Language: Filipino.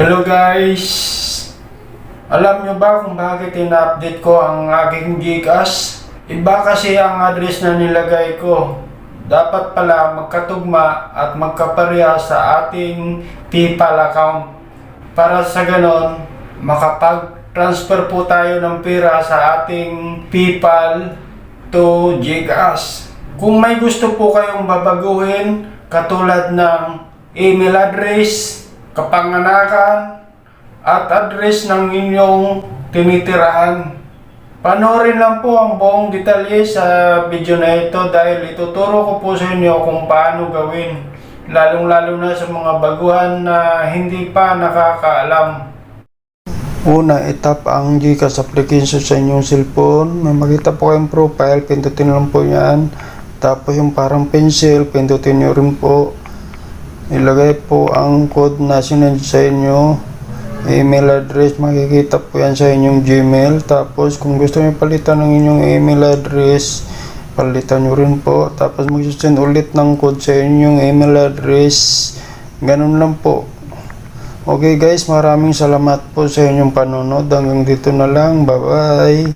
Hello guys! Alam nyo ba kung bakit ina-update ko ang aking Gcash? Iba kasi ang address na nilagay ko. Dapat pala magkatugma at magkapareha sa ating PayPal account. Para sa ganon, makapag-transfer po tayo ng pera sa ating PayPal to Gcash. Kung may gusto po kayong babaguhin, katulad ng email address, kapanganakan, at address ng inyong tinitirahan. Panoorin lang po ang buong detalye sa video na ito dahil ituturo ko po sa inyo kung paano gawin. Lalong-lalo na sa mga baguhan na hindi pa nakakaalam. Una, itap ang Gcash application sa inyong cellphone. May makita po kayong profile, pindutin lang po yan. Tapos yung parang pencil, pindutin nyo rin po. Ilagay po ang code na sinend sa inyo. Email address, makikita po yan sa inyong Gmail. Tapos kung gusto nyo palitan ng inyong email address, palitan nyo rin po. Tapos mag-send ulit ng code sa inyong email address. Ganun lang po. Okay guys, maraming salamat po sa inyong panonood. Hanggang dito na lang. Bye-bye.